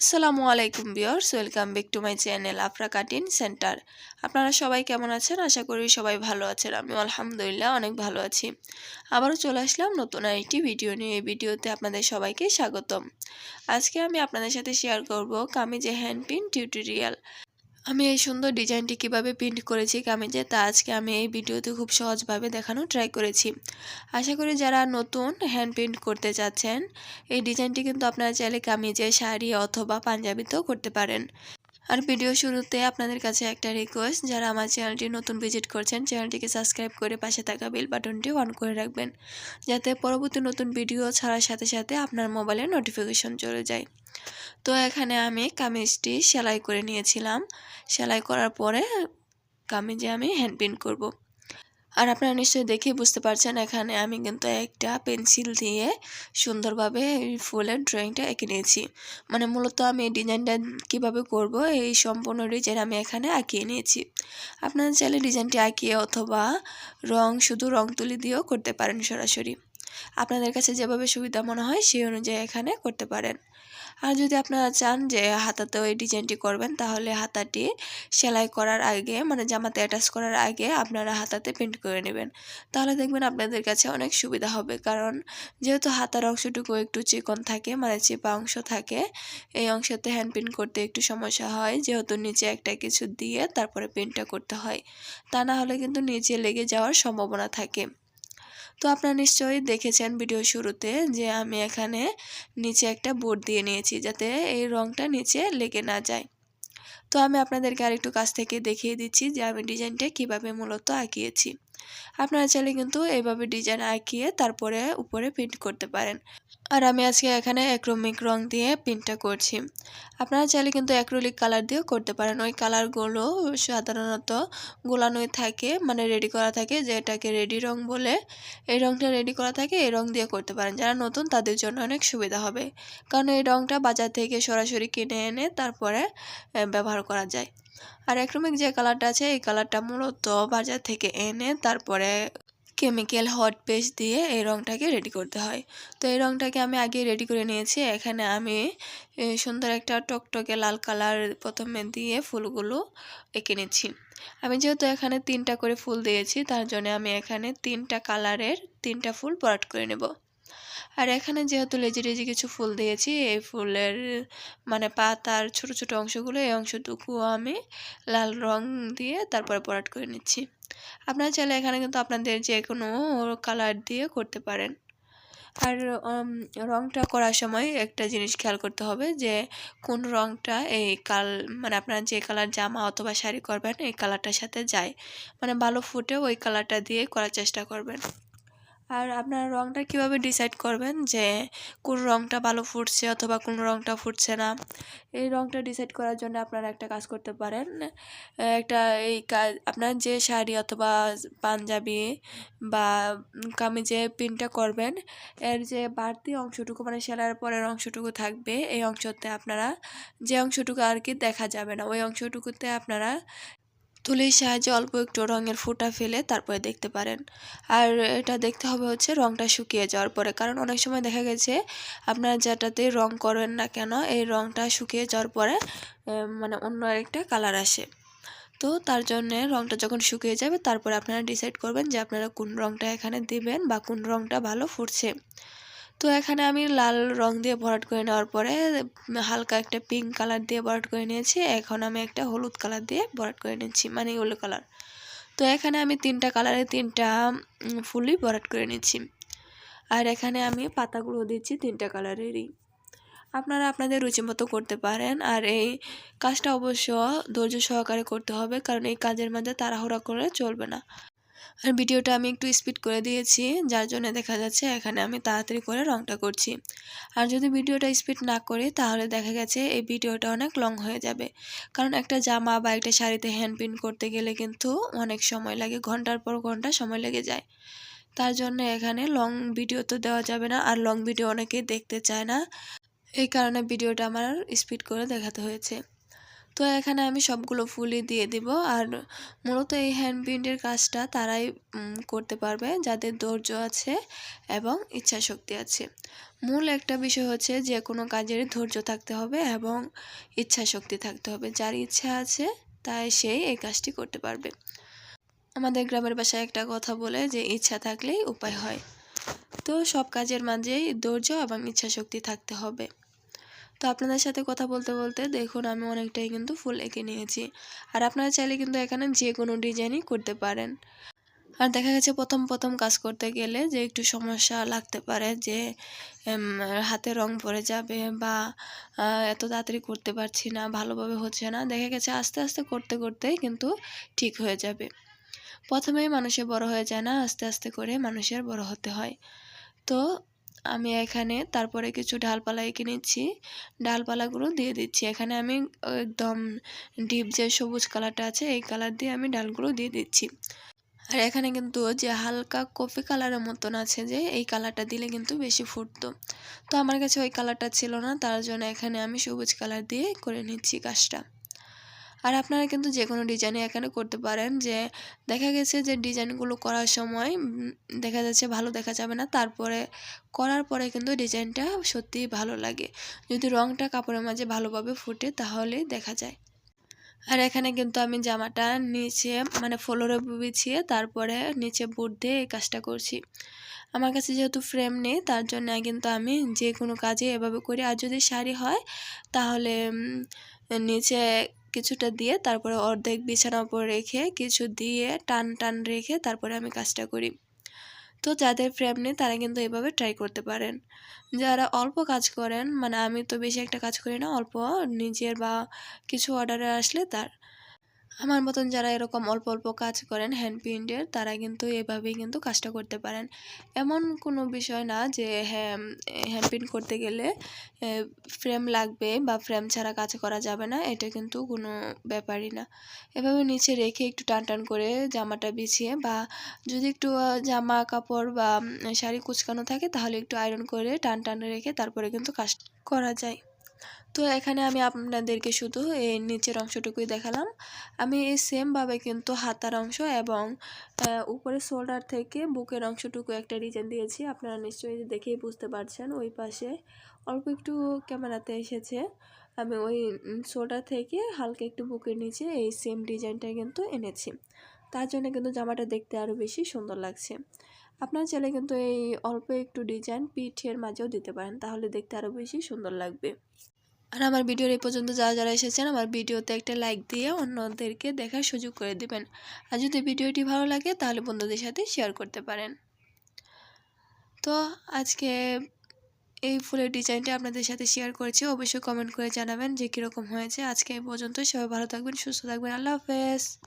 আসসালামু আলাইকুম bears welcome back to my channel Afra cutting center. আপনারা সবাই কেমন আছেন? আশা করি সবাই ভালো আছেন। আমি আলহামদুলিল্লাহ অনেক ভালো আছি। আবারও চলে আসলাম নতুন আরেকটি ভিডিও নিয়ে। এই ভিডিওতে আপনাদের সবাইকে স্বাগতম। আজকে আমি আপনাদের সাথে শেয়ার করব কামিজে হ্যান্ড পিন টিউটোরিয়াল। আমি এই সুন্দর ডিজাইনটি কীভাবে প্রিন্ট করেছি কামিজে, তা আজকে আমি এই ভিডিওতে খুব সহজভাবে দেখানো ট্রাই করেছি। আশা করি যারা নতুন হ্যান্ড প্রিন্ট করতে চাচ্ছেন, এই ডিজাইনটি কিন্তু আপনারা চাইলে কামিজে, শাড়ি অথবা পাঞ্জাবিতেও করতে পারেন। আর ভিডিও শুরুতে আপনাদের কাছে একটা রিকোয়েস্ট যারা আমার চ্যানেলটি নতুন ভিজিট করছেন চ্যানেলটিকে সাবস্ক্রাইব করে পাশে থাকা বেল বাটনটি অন করে রাখবেন, যাতে পরবর্তী নতুন ভিডিও ছাড়ার সাথে সাথে আপনার মোবাইলে নোটিফিকেশন চলে যায় তো এখানে আমি কামিজটি সেলাই করে নিয়েছিলাম সেলাই করার পরে কামিজে আমি হ্যান্ড প্রিন্ট করব। আর আপনারা নিশ্চয়ই দেখে বুঝতে পারছেন, এখানে আমি কিন্তু একটা পেন্সিল দিয়ে সুন্দরভাবে এই ফুলের ড্রয়িংটা এঁকে নিয়েছি। মানে মূলত আমি এই ডিজাইনটা কীভাবে করব, এই সম্পূর্ণ ডিজাইন আমি এখানে আঁকিয়ে নিয়েছি। আপনারা চাইলে ডিজাইনটি আঁকিয়ে অথবা রং, শুধু রং তুলি দিয়েও করতে পারেন সরাসরি। আপনাদের কাছে যেভাবে সুবিধা মনে হয়, সেই অনুযায়ী এখানে করতে পারেন। আর যদি আপনারা চান যে হাতাতেও এই ডিজাইনটি করবেন, তাহলে হাতাটি সেলাই করার আগে মানে জামাতে অ্যাটাচ করার আগে আপনারা হাতাতে প্রিন্ট করে নেবেন। তাহলে দেখবেন আপনাদের কাছে অনেক সুবিধা হবে। কারণ যেহেতু হাতার অংশটুকু একটু চিকন থাকে মানে চেপা অংশ থাকে, এই অংশতে হ্যান্ড প্রিন্ট করতে একটু সমস্যা হয়। যেহেতু নিচে একটা কিছু দিয়ে তারপরে প্রিন্টটা করতে হয়। তা না হলে কিন্তু নিচে লেগে যাওয়ার সম্ভাবনা থাকে। তো আপনারা নিশ্চয়ই দেখেছেন ভিডিও শুরুতে যে আমি এখানে নিচে একটা বোর্ড দিয়ে নিয়েছি যাতে এই রঙটা নিচে লেগে না যায়। তো আমি আপনাদেরকে আরেকটু কাছ থেকে দেখিয়ে দিচ্ছি যে আমি ডিজাইনটা কীভাবে মূলত আঁকিয়েছি। আপনারা চাইলে কিন্তু এইভাবে ডিজাইন আঁকিয়ে তারপরে উপরে প্রিন্ট করতে পারেন। আর আমি আজকে এখানে অ্যাক্রোমিক রং দিয়ে প্রিন্টটা করছি। আপনারা চাইলে কিন্তু অ্যাক্রোলিক কালার দিয়েও করতে পারেন। ওই কালারগুলো সাধারণত গোলানোই থাকে মানে রেডি করা থাকে যেটাকে রেডি রং বলে এই রংটা রেডি করা থাকে, এই রং দিয়ে করতে পারেন। যারা নতুন তাদের জন্য অনেক সুবিধা হবে। কারণ এই রংটা বাজার থেকে সরাসরি কিনে এনে তারপরে ব্যবহার করা যায়। আর অ্যাক্রোমিক যে কালারটা আছে, এই কালারটা মূলত বাজার থেকে এনে তারপরে কেমিক্যাল হট পেস্ট দিয়ে এই রঙটাকে রেডি করতে হয়। তো এই রঙটাকে আমি আগে রেডি করে নিয়েছি। এখানে আমি সুন্দর একটা টকটকে লাল কালার প্রথমে দিয়ে ফুলগুলো এঁকে নিচ্ছি। আমি যেহেতু এখানে তিনটা করে ফুল দিয়েছি, তার জন্য আমি এখানে তিনটা কালারের তিনটা ফুল পরাট করে নেব। আর এখানে যেহেতু লেজি লেজি কিছু ফুল দিয়েছি, এই ফুলের মানে পাতার ছোট ছোট অংশগুলো, এই অংশটুকু আমি লাল রং দিয়ে তারপরে পরাট করে নিচ্ছি। আপনারা চাইলে এখানে কিন্তু আপনাদের যে কোনো কালার দিয়ে করতে পারেন। আর রংটা করার সময় একটা জিনিস খেয়াল করতে হবে যে কোন রংটা এই কাল মানে আপনার যে কালার জামা অথবা শাড়ি করবেন, এই কালারটার সাথে যায়। মানে ভালো ফুটে ওই কালারটা দিয়ে করার চেষ্টা করবেন। আর আপনার রঙটা কীভাবে ডিসাইড করবেন? যে কোন রঙটা ভালো ফুটছে অথবা কোন রঙটা ফুটছে না? এই রঙটা ডিসাইড করার জন্য আপনারা একটা কাজ করতে পারেন। একটা এই কাজ আপনার যে শাড়ি অথবা পাঞ্জাবি বা কামিজে পিনটা করবেন, এর যে বাড়তি অংশটুকু মানে সেলাইয়ের পরের অংশটুকু থাকবে, এই অংশতে আপনারা যে অংশটুকু আর কি দেখা যাবে না, ওই অংশটুকুতে আপনারা তুলির সাহায্যে অল্প একটু রঙের ফুটা ফেলে তারপরে দেখতে পারেন। আর এটা দেখতে হবে হচ্ছে রঙটা শুকিয়ে যাওয়ার পরে। কারণ অনেক সময় দেখা গেছে, আপনারা যেটাতে রং করেন না কেন, এই রঙটা শুকিয়ে যাওয়ার পরে মানে অন্য আরেকটা কালার আসে। তো তার জন্যে রঙটা যখন শুকিয়ে যাবে, তারপরে আপনারা ডিসাইড করবেন যে আপনারা কোন রঙটা এখানে দেবেন বা কোন রঙটা ভালো ফুটছে। তো এখানে আমি লাল রং দিয়ে ভরাট করে নেওয়ার পরে হালকা একটা পিঙ্ক কালার দিয়ে ভরাট করে নিয়েছি। এখন আমি একটা হলুদ কালার দিয়ে ভরাট করে নিচ্ছি মানে ইয়েলো কালার তো এখানে আমি তিনটা কালারে তিনটা ফুলই ভরাট করে নিচ্ছি। আর এখানে আমি পাতাগুলো দিচ্ছি তিনটা কালারেরই আপনারা আপনাদের রুচি মতো করতে পারেন। আর এই কাজটা অবশ্য ধৈর্য সহকারে করতে হবে, কারণ এই কাজের মাঝে তাড়াহুড়া করে চলবে না। আর ভিডিওটা আমি একটু স্পিড করে দিয়েছি, যার জন্য দেখা যাচ্ছে এখানে আমি তাড়াতাড়ি করে রংটা করছি। আর যদি ভিডিওটা স্পিড না করি, তাহলে দেখা গেছে এই ভিডিওটা অনেক লং হয়ে যাবে। কারণ একটা জামা বা একটা শাড়িতে হ্যান্ড প্রিন্ট করতে গেলে কিন্তু অনেক সময় লাগে, ঘণ্টার পর ঘণ্টা সময় লেগে যায়। তার জন্য এখানে লং ভিডিও তো দেওয়া যাবে না, আর লং ভিডিও অনেকে দেখতে চায় না। এই কারণে ভিডিওটা আমার স্পিড করে দেখাতে হয়েছে। তো এখানে আমি সবগুলো ফুলই দিয়ে দিব। আর মূলত এই হ্যান্ড প্রিন্টের কাজটা তারাই করতে পারবে যাদের ধৈর্য আছে এবং ইচ্ছা শক্তি আছে। মূল একটা বিষয় হচ্ছে যে কোনো কাজের ধৈর্য থাকতে হবে এবং ইচ্ছা শক্তি থাকতে হবে। যার ইচ্ছা আছে তাই সেই এই কাজটি করতে পারবে। আমাদের গ্রামের বাসায় একটা কথা বলে যে, ইচ্ছা থাকলেই উপায় হয়। তো সব কাজের মাঝেই ধৈর্য এবং ইচ্ছা শক্তি থাকতে হবে। তো আপনাদের সাথে কথা বলতে বলতে দেখুন আমি অনেকটাই কিন্তু ফুল এঁকে নিয়েছি। আর আপনারা চাইলে কিন্তু এখানে যে কোনো ডিজাইনই করতে পারেন। আর দেখা গেছে প্রথম প্রথম কাজ করতে গেলে যে একটু সমস্যা লাগতে পারে যে হাতে রং পড়ে যাবে বা এত তাড়াতাড়ি করতে পারছি না, ভালোভাবে হচ্ছে না, দেখা গেছে আস্তে আস্তে করতে, করতেই কিন্তু ঠিক হয়ে যাবে। প্রথমেই মানুষের বড় হয়ে যায় না, আস্তে আস্তে করে মানুষের বড় হতে হয়। তো আমি এখানে তারপরে কিছু ডালপালা এঁকে নিচ্ছি। ডালপালাগুলো দিয়ে দিচ্ছি। এখানে আমি একদম ডিপ যে সবুজ কালারটা আছে, এই কালার দিয়ে আমি ডালগুলো দিয়ে দিচ্ছি। আর এখানে কিন্তু যে হালকা কফি কালারের মতন আছে যে, এই কালারটা দিলে কিন্তু বেশি ফুটতো। তো আমার কাছে ওই কালারটা ছিল না, তার জন্য এখানে আমি সবুজ কালার দিয়ে করে নিচ্ছি কাজটা আর আপনারা কিন্তু যে কোনো ডিজাইনে এখানে করতে পারেন যে, দেখা গেছে যে ডিজাইনগুলো করার সময় দেখা যাচ্ছে ভালো দেখা যাবে না, তারপরে করার পরে কিন্তু ডিজাইনটা সত্যিই ভালো লাগে। যদি রংটা কাপড়ের মাঝে ভালোভাবে ফুটে তাহলে দেখা যায়। আর এখানে কিন্তু আমি জামাটা নিচে মানে ফ্লোরে বিছিয়ে তারপরে নিচে বুট দিয়ে এই কাজটা করছি। আমার কাছে যেহেতু ফ্রেম নেই, তার জন্য কিন্তু আমি যে কোনো কাজে এভাবে করি। আর যদি শাড়ি হয়, তাহলে নিচে কিছুটা দিয়ে তারপরে অর্ধেক বিছানার উপর রেখে কিছু দিয়ে টান টান রেখে তারপরে আমি কাজটা করি। তো যাদের ফ্রেম নেই তারা কিন্তু এভাবে ট্রাই করতে পারেন। যারা অল্প কাজ করেন মানে আমি তো বেশি একটা কাজ করি না, অল্প নিজের বা কিছু অর্ডারে আসলে তার আমার মতন যারা এরকম অল্প অল্প কাজ করেন হ্যান্ড প্রিন্টের তারা কিন্তু এভাবেই কিন্তু কাজটা করতে পারেন। এমন কোনো বিষয় না যে হ্যাঁ হ্যান্ড প্রিন্ট করতে গেলে ফ্রেম লাগবে বা ফ্রেম ছাড়া কাজ করা যাবে না, এটা কিন্তু কোনো ব্যাপারই না। এভাবে নিচে রেখে একটু টান টান করে জামাটা বিছিয়ে বা যদি একটু জামা কাপড় বা শাড়ি কুচকানো থাকে, তাহলে একটু আয়রন করে টান টান রেখে তারপরে কিন্তু কাজ করা যায়। তো এখানে আমি আপনাদেরকে শুধু এই নিচের অংশটুকুই দেখালাম। আমি এই সেমভাবে কিন্তু হাতার অংশ এবং উপরে শোল্ডার থেকে বুকের অংশটুকু একটা ডিজাইন দিয়েছি। আপনারা নিশ্চয়ই দেখেই বুঝতে পারছেন। ওই পাশে অল্প একটু ক্যামেরাতে এসেছে। আমি ওই শোল্ডার থেকে হালকা একটু বুকের নিচে এই সেম ডিজাইনটা কিন্তু এনেছি। তার জন্য কিন্তু জামাটা দেখতে আরও বেশি সুন্দর লাগছে। আপনার চাইলে কিন্তু এই অল্প একটু ডিজাইন পিঠের মাঝেও দিতে পারেন। তাহলে দেখতে আরও বেশি সুন্দর লাগবে। আর আমার ভিডিওর এই পর্যন্ত যারা যারা এসেছেন, আমার ভিডিওতে একটা লাইক দিয়ে অন্যদেরকে দেখার সুযোগ করে দিবেন। আর যদি ভিডিওটি ভালো লাগে, তাহলে বন্ধুদের সাথে শেয়ার করতে পারেন। তো আজকে এই ফুলের ডিজাইনটা আপনাদের সাথে শেয়ার করেছি। অবশ্যই কমেন্ট করে জানাবেন যে কীরকম হয়েছে। আজকে এই পর্যন্ত। সবাই ভালো থাকবেন, সুস্থ থাকবেন। আল্লাহ হাফেজ।